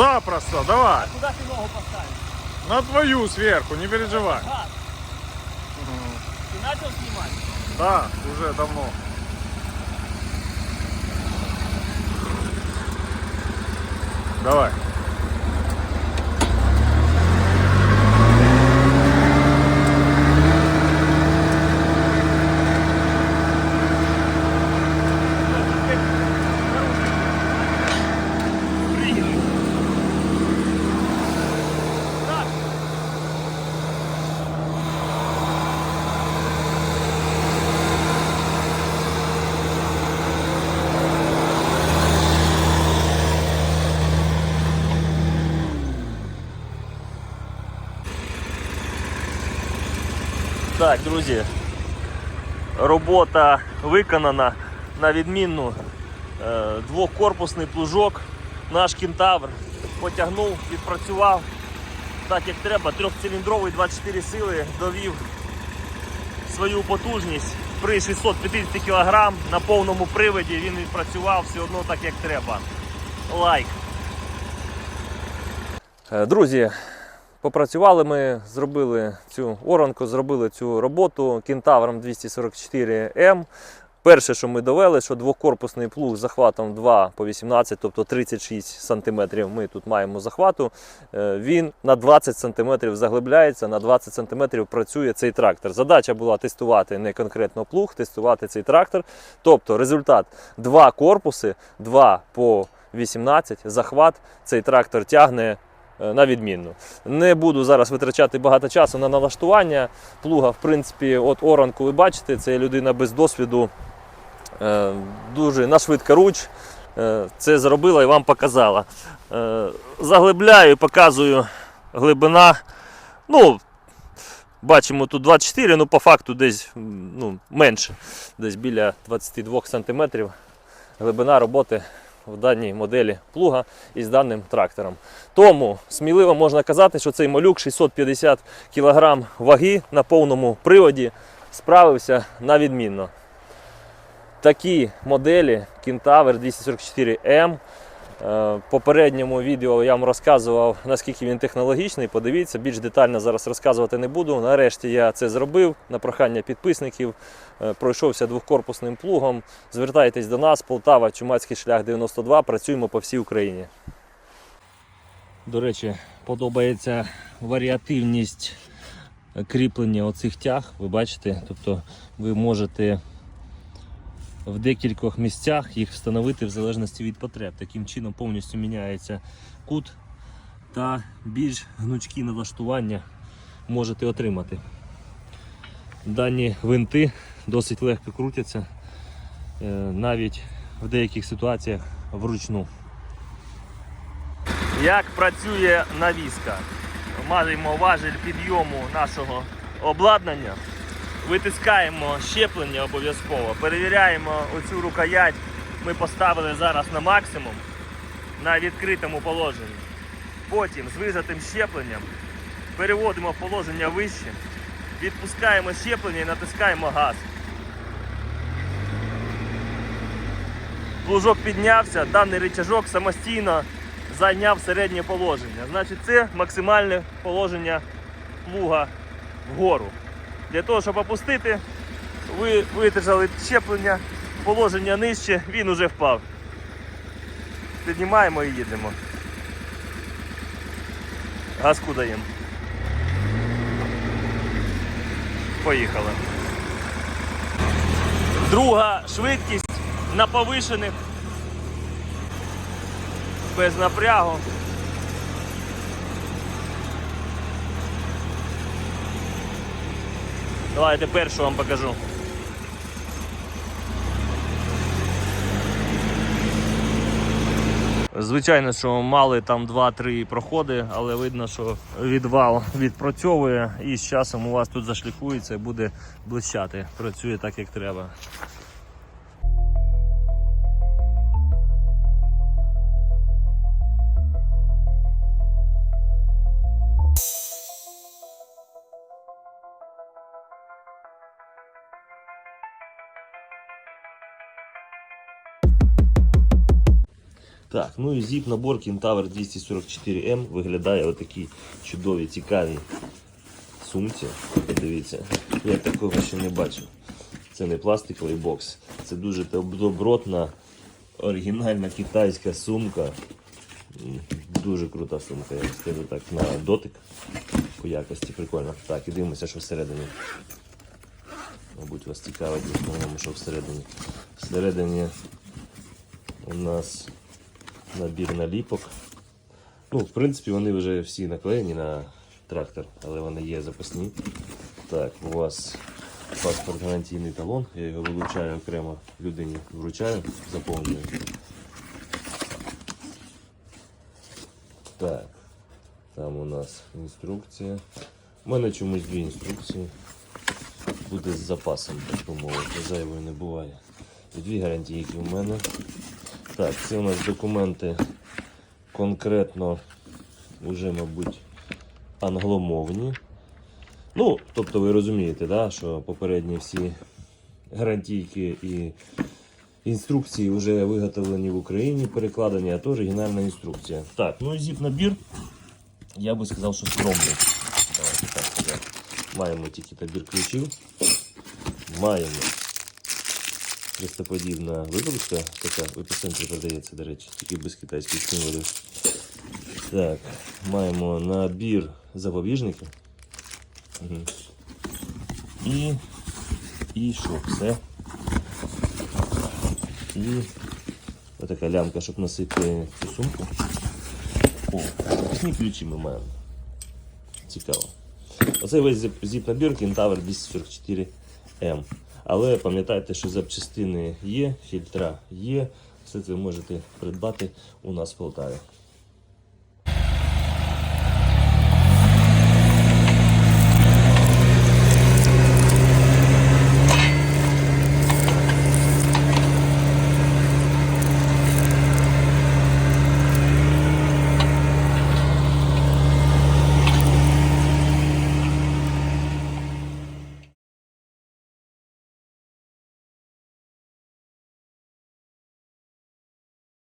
Запросто, давай. Куда ты ногу поставишь? На твою сверху, не переживай. Газ. Ты начал снимать? Да, уже давно. Давай. Так, друзі, робота виконана на відмінну. Е, Двокорпусний плужок, наш кентавр потягнув, відпрацював так як треба. Трьохциліндровий 24 сили довів свою потужність при 650 кг на повному приводі він відпрацював все одно так як треба. Лайк. Е, Друзі, попрацювали ми, зробили цю оранку, зробили цю роботу кентавром 244М. Перше, що ми довели, що двокорпусний плуг з захватом 2 по 18, тобто 36 см ми тут маємо захвату. Е, Він на 20 см заглибляється, на 20 см працює цей трактор. Задача була тестувати не конкретно плуг, тестувати цей трактор. Тобто результат два корпуси, 2 по 18, захват. Цей трактор тягне на відмінну. Не буду зараз витрачати багато часу на налаштування плуга. В принципі, от оранку ви бачите, це людина без досвіду, е, дуже на швидкоруч. е, Це зробила і вам показала. Е, Заглибляю, показую глибина. Ну, бачимо тут 24, ну по факту десь ну, менше, десь біля 22 см глибина роботи в даній моделі плуга із даним трактором. Тому сміливо можна казати, що цей малюк 650 кг ваги на повному приводі справився на відмінно. Такі моделі Кентавер 244M. Е, попередньому відео я вам розказував, наскільки він технологічний. Подивіться, більш детально зараз розказувати не буду. Нарешті я це зробив на прохання підписників. Е, Пройшовся двохкорпусним плугом. Звертайтесь до нас, Полтава, Чумацький шлях 92. Працюємо по всій Україні. До речі, подобається варіативність кріплення оцих тяг. Ви бачите, тобто ви можете в декількох місцях їх встановити в залежності від потреб. Таким чином повністю міняється кут та більш гнучкі налаштування можете отримати. Дані винти досить легко крутяться, е, навіть в деяких ситуаціях вручну. Як працює навіска? Маємо важель підйому нашого обладнання. Витискаємо щеплення обов'язково. Перевіряємо оцю рукоять. Ми поставили зараз на максимум на відкритому положенні. Потім з вижатим щепленням переводимо в положення вище, відпускаємо щеплення і натискаємо газ. Плужок піднявся, даний рычажок самостійно зайняв середнє положення. Значить, це максимальне положення плуга вгору. Для того, щоб опустити, ви витримали щеплення, положення нижче, він уже впав. Піднімаємо і їдемо. Газку даємо. Поїхали. Друга швидкість на повишених без напрягу. Давайте першу вам покажу. Звичайно, що мали там 2-3 проходи, але видно, що відвал відпрацьовує і з часом у вас тут зашліфується і буде блищати. Працює так, як треба. Так, ну і зіп набор Кентавр 244М виглядає отакій чудовій, цікавій сумці. Подивіться, я такого ще не бачив. Це не пластиковий бокс, це дуже добротна, оригінальна китайська сумка. Дуже крута сумка, я скажу так, на дотик по якості, прикольно. Так, і дивимося, що всередині. Мабуть, вас цікавить що всередині. Всередині у нас набір наліпок. Ну, в принципі, вони вже всі наклеєні на трактор, але вони є запасні. Так, у вас паспорт гарантійний талон. Я його вилучаю окремо людині, вручаю, заповнюю. Так, там у нас інструкція. У мене чомусь дві інструкції. Буде з запасом, так би мовити, зайвої не буває. І дві гарантійки у мене. Так, це у нас документи конкретно вже, мабуть, англомовні. Ну, тобто ви розумієте, да, що попередні всі гарантійки і інструкції вже виготовлені в Україні, перекладені, а то оригінальна інструкція. Так, ну і зіп набір. Я би сказав, що скромний. Давайте так. Маємо тільки набір ключів. Маємо хрестоподібна викрутка, така в епіцентрі продається, до речі, тільки без китайських символів. Так, маємо набір запобіжників. Мгм. І. І що? Все. І отака лямка, щоб носити цю сумку. О, запасні ключі ми маємо. Цікаво. Оце весь зіп- зіп-набір Кентавр 244М. Але пам'ятайте, що запчастини є, фільтра є. Все це ви можете придбати у нас в Полтаві.